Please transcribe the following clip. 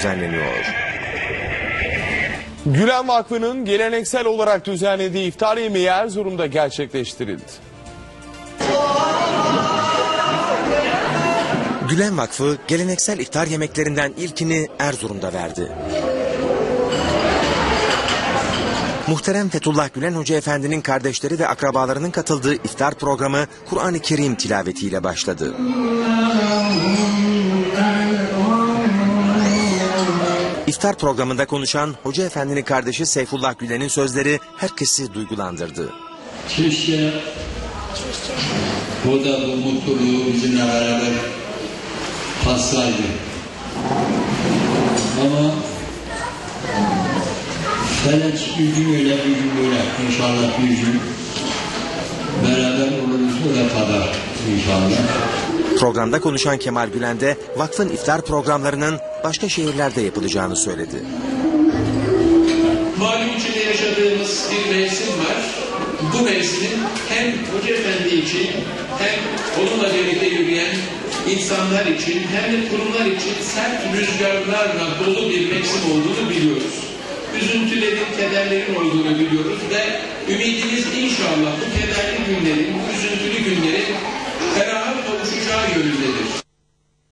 düzenleniyor. Gülen Vakfı'nın geleneksel olarak düzenlediği iftar yemeği Erzurum'da gerçekleştirildi. Gülen Vakfı geleneksel iftar yemeklerinden ilkini Erzurum'da verdi. Muhterem Fethullah Gülen Hoca Efendi'nin kardeşleri ve akrabalarının katıldığı iftar programı Kur'an-ı Kerim tilavetiyle başladı. İftar programında konuşan Hoca Efendi'nin kardeşi Seyfullah Gülen'in sözleri herkesi duygulandırdı. Keşke o da bu mutluluğu bizimle beraber tatsaydı. Ama felek bir gün öyle bir gün böyle. İnşallah bir gün beraber oluruz o da kadar inşallah. Programda konuşan Kemal Gülen de vakfın iftar programlarının başka şehirlerde yapılacağını söyledi. Malum içinde yaşadığımız bir mevsim var. Bu mevsimin hem Hoca Efendi için hem onunla birlikte yürüyen insanlar için hem de kurumlar için sert rüzgarlarla dolu bir mevsim olduğunu biliyoruz. Üzüntülerin, kederlerin olduğunu biliyoruz ve ümidimiz inşallah bu kederli günlerin, bu